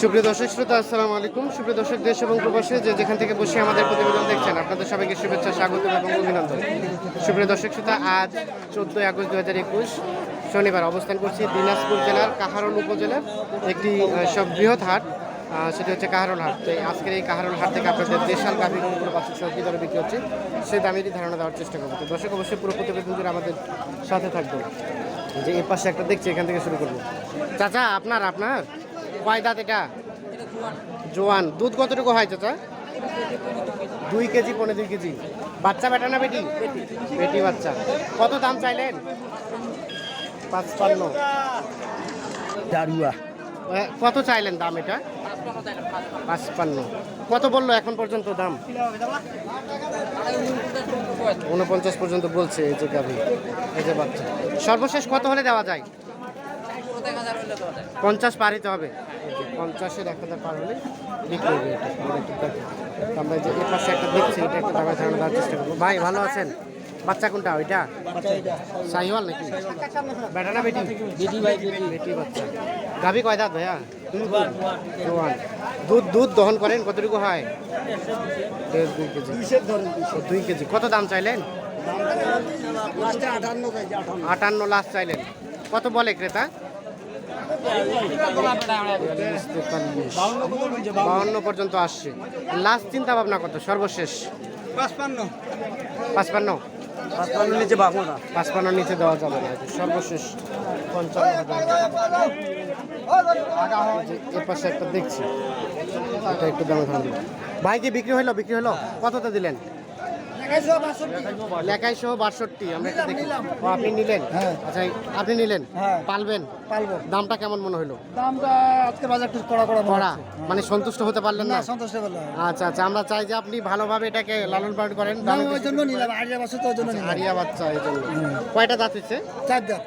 সুপ্রিয় দর্শক, শ্রোতা, আসসালামু আলাইকুম। সুপ্রিয় দর্শক, দেশ এবং প্রবাসী যে যেখান থেকে বসে আমাদের প্রতিবেদন দেখছেন, আপনাদের সবাইকে শুভেচ্ছা স্বাগত এবং অভিনন্দন। সুপ্রিয় দর্শক, শ্রোতা, আজ চোদ্দোই আগস্ট দু হাজার একুশ শনিবার অবস্থান করছি দিনাজপুর জেলার কাহারোল উপজেলার একটি সব বৃহৎ হাট সেটি হচ্ছে কাহারোল হাট। তো আজকের এই কাহারোল হাট থেকে আপনাদের দেশাল গাভী গরুগুলো বাছুর সহ কী দরে বিক্রি হচ্ছে সেই দামেরই ধারণা দেওয়ার চেষ্টা করব। তো দর্শক, অবশ্যই পুরো প্রতিবেদন আমাদের সাথে থাকবেন। যে এর পাশে একটা দেখছি, এখান থেকে শুরু করব। চাচা, আপনার আপনার? কয় দাঁত এটা? জোয়ান। দুধ কতটুকু হয় চাচা? দুই কেজি পনেরো দুই কেজি। বাচ্চা বেটা না বেটি? বেটি বাচ্চা। কত দাম চাইলেন? পাঁচপান্ন। দারুয়া। কত চাইলেন দাম এটা? পাঁচপান্ন। কত বলল এখন পর্যন্ত দাম? উনপঞ্চাশ পর্যন্ত বলছে এই যে গাভি এই যে বাচ্চা। সর্বশেষ কত হলে দেওয়া যায়? পঞ্চাশ পার হতে হবে পঞ্চাশের এক হাজার পার হলে বিক্রি হবে এটা। আমরা যে এর পাশে একটা দেখছি এটা একটা দামে ধারণা দেওয়ার চেষ্টা করব। ভাই ভালো আছেন? বাচ্চা কোনটা? ওইটা? সাহিওয়াল নাকি? বেটা না বেটি? বেটি ভাই বেটি। বেটি বাচ্চা। গাভি কয় দাঁত ভাইয়া? জোয়ান দুধ দুধ দহন করেন? কতটুকু হয়? দেড় দুই কেজি। দুই কেজি। কত দাম চাইলেন? আটান্ন লাখ চাইলেন। কত বলে ক্রেতা? বাউন্ন পর্যন্ত আসছে। লাস্ট চিন্তা ভাবনা কত? সর্বশেষ। পাঁচপান্ন। পাঁচপান্ন? পাঁচপান্ন নিচে বাবু না। পাঁচপান্ন নিচে দেওয়া যাবে না। সর্বশেষ পঞ্চান্ন পাশে একটা দেখছি। এটা একটু দামে ধারণ ভাই কি বিক্রি হলো? বিক্রি হলো? কতটা দিলেন? লেখাই সহ বাষট্টি আমরা একটা দেখি। ও আপনি নিলেন? হ্যাঁ। আচ্ছা আপনি নিলেন? হ্যাঁ। পালবেন? পালবো। দামটা কেমন মনে হলো? দামটা আজকে বাজার একটু কড়া কড়া কড়া? হচ্ছে। মানে সন্তুষ্ট হতে পারলেন না? না সন্তুষ্ট আচ্ছা আচ্ছা আমরা চাই যে আপনি ভালোভাবে এটাকে লালন পালন করেন। না ওই জন্য নিলাম আড়িয়া বছর তো ওই জন্য নিলাম। হারিয়া বাচ্চা এই জন্য। কয়টা দাঁত হচ্ছে? চার দাম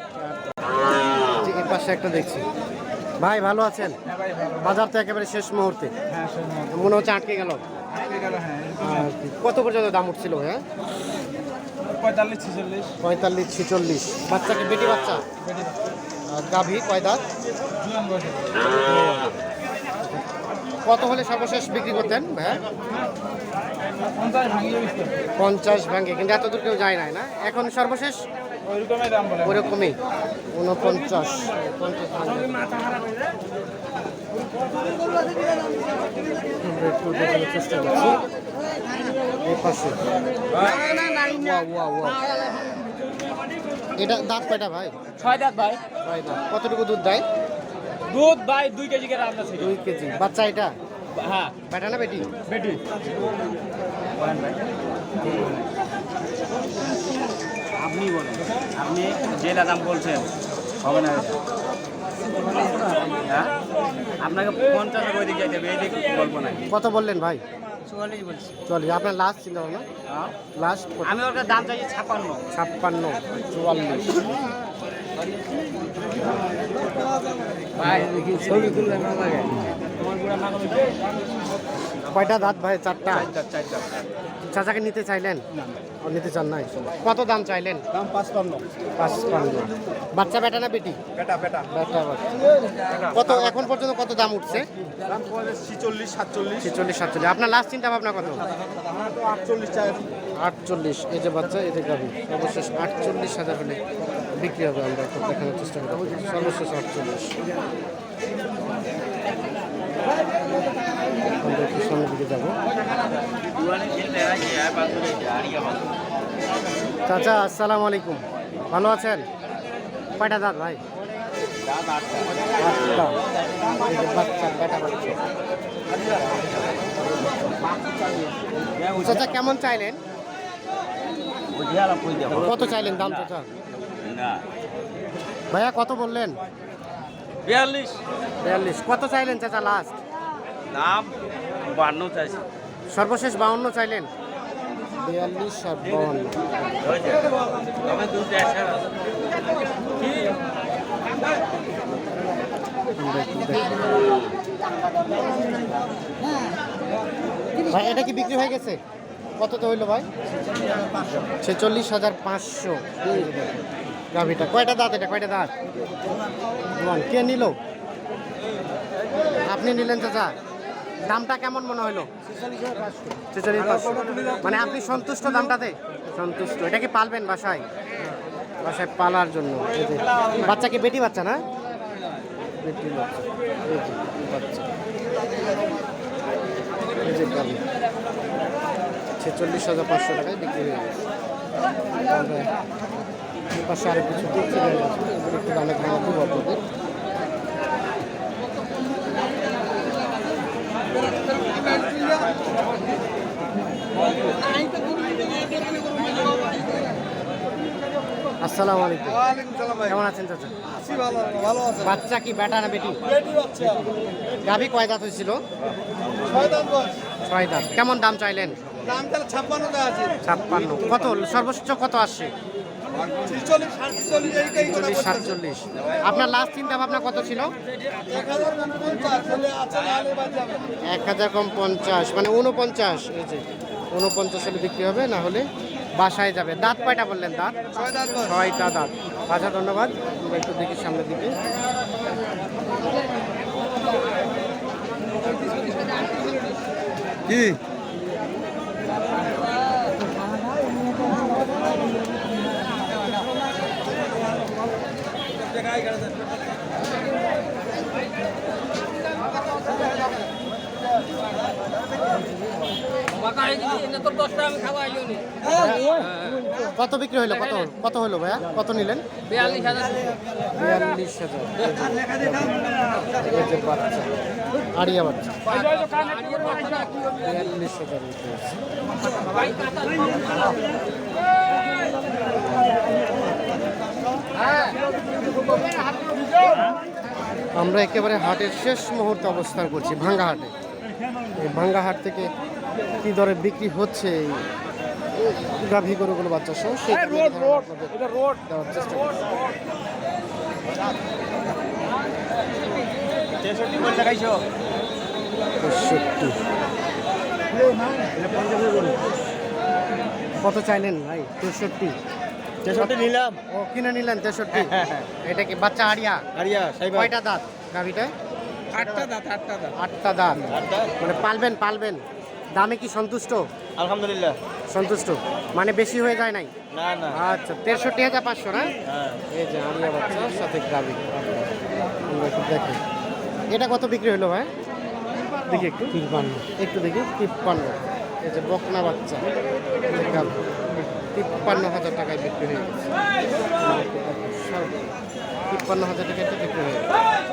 যে এর পাশে একটা দেখছি। ভাই ভালো আছেন? বাজার তো একেবারে শেষ মুহূর্তে। মনে হচ্ছে আটকে গেল। কত পর্যন্ত দাম উঠছিল হ্যাঁ পঁয়তাল্লিশ ছিচল্লিশ। পঁয়তাল্লিশ ছিচল্লিশ। বাচ্চা কি বেটি বাচ্চা? গাভী কয় কত হলে সর্বশেষ বিক্রি করতেন ভাইয়া? পঞ্চাশ ভাঙে কিন্তু এত দূর কেউ যায় না। এখন সর্বশেষ ওরকমই উনপঞ্চাশ একটু দেখানোর চেষ্টা করছি এই পাশে। এটা দাঁত কয়টা ভাই? ছয় দাঁত ভাই। ছয় দাঁত। কতটুকু দুধ দেয়? দুধ ভাই দুই কেজি করে দুই কেজি। বাচ্চা এটা? হ্যাঁ। বেটা না বেটি? বেটি। আপনি বলেন আপনি যে দাম বলছেন হবে না? হ্যাঁ? আপনাকে পঞ্চাশ ওই দিকে যাইতে হবে এই দিক গল্প নাই কত বললেন ভাই? চুয়াল্লিশ বলছি। চল্লিশ আপনার লাস্ট চিন্তা ভাবনা? লাস্ট আমি ওর দাম চাইছি ছাপান্ন ছাপ্পান্ন চুয়াল্লিশ। ভাই ছবি তুললে লাগে। কয়টা দাঁত ভাই? চারটা? চাচাকে নিতে চাইলেন? নিতে চান নাই। কত দাম চাইলেন? দাম পাঁচপান্ন পাঁচপান্ন বাচ্চা বেটা না বেটি? বেটা বেটা। বেটা কত এখন পর্যন্ত কত দাম উঠছে? দাম ছিচল্লিশ সাতচল্লিশ। ছেচল্লিশ সাতচল্লিশ। আপনার লাস্ট চিন্তা ভাবনা কত? আটচল্লিশ আটচল্লিশ। এই যে বাচ্চা এই যে গাভি সর্বশেষ আটচল্লিশ হাজার হলে বিক্রি হবে আমরা দেখানোর চেষ্টা করব। সর্বশেষ আটচল্লিশ আমরা একটু সামনের দিকে যাব চাচা আসসালামু আলাইকুম। ভালো আছেন? কয়টা দাঁত ভাই? চাচা কেমন চাইলেন? কত চাইলেন দাম চাচা? ভাইয়া কত বললেন? বিয়াল্লিশ। বিয়াল্লিশ। কত চাইলেন চাচা লাস্ট দাম বান্ন চাইছি। সর্বশেষ বাউন্ন চাইলেন? বিয়াল্লিশ আর। ভাই, এটা কি বিক্রি হয়ে গেছে? কত তো হইল ভাই? ছেচল্লিশ হাজার পাঁচশো। গাভিটা। কয়টা দাঁত এটা? কয়টা দাঁত? কে নিল? আপনি নিলেন চাচা? দামটা কেমন মনে হলো? মানে আপনি সন্তুষ্ট দামটাতে? সন্তুষ্ট। এটা কি পালবেন বাসায়? বাসায় পালার জন্য। বাচ্চা কি বেটি বাচ্চা না? বেটি বাচ্চা। ছেচল্লিশ হাজার পাঁচশো টাকায় বিক্রি হয়ে গেছে। পাশে আরও কিছু একটু দামে ধারণা দেবো আপনাদের আসসালামু আলাইকুম। কেমন আছেন চাচা? বাচ্চা কি বেটা না বেটি? গাভী কয় দাঁত হয়েছিল? ছয় দাঁত কেমন দাম চাইলেন? ছাপ্পান্ন। কত? সর্বোচ্চ কত আসছে? চল্লিশ সাতচল্লিশ আপনার লাস্ট চিন্তা ভাবনা কত ছিল? এক হাজার কম পঞ্চাশ মানে উনপঞ্চাশ এই যে উনপঞ্চাশ হলে বিক্রি হবে না হলে বাসায় যাবে। দাঁত কয়টা বললেন দাঁত? ছয়টা দাঁত আচ্ছা ধন্যবাদ। একটু দেখি সামনের দিকে। কি? কত বিক্রি হলো কত কত হলো ভাইয়া? কত নিলেন? বিয়াল্লিশ হাজার। বিয়াল্লিশ হাজার। এই যে বাচ্চা আড়িয়া বাচ্চা। বিয়াল্লিশ হাজার আমরা একেবারে হাটের শেষ মুহূর্তে অবস্থান করছি ভাঙ্গা হাটে। এই ভাঙ্গা হাট থেকে কি দরে বিক্রি হচ্ছে গাভী গরুগুলো বাচ্চা সহ সেই দেওয়ার চেষ্টা কত চাইলেন ভাই? তেষট্টি। তেষট্টি নিলাম। ও কিনে নিলেন তেষট্টি? এটা কি বাচ্চা আরিয়া সাইবার। কয়টা দাঁত গাভিটা? আটটা দাঁত আটটা দাঁত। আটটা দাঁত। মানে পালবেন পালবেন। দামে কি সন্তুষ্ট? আলহামদুলিল্লাহ। সন্তুষ্ট? মানে বেশি হয়ে যায় নাই? না না। আচ্ছা তেষট্টি হাজার পাঁচশো না? হ্যাঁ। এই যে আড়িয়া বাচ্চার সাথে একটু দেখি। এটা কত বিক্রি হলো ভাই? দেখি একটু। তিপ্পান্ন। একটু দেখি তিপ্পান্ন। এই যে বকনা বাচ্চা। তিপ্পান্ন হাজার টাকায় বিক্রি হয়ে গেছে। তিপ্পান্ন হাজার টাকায় বিক্রি হয়ে গেছে।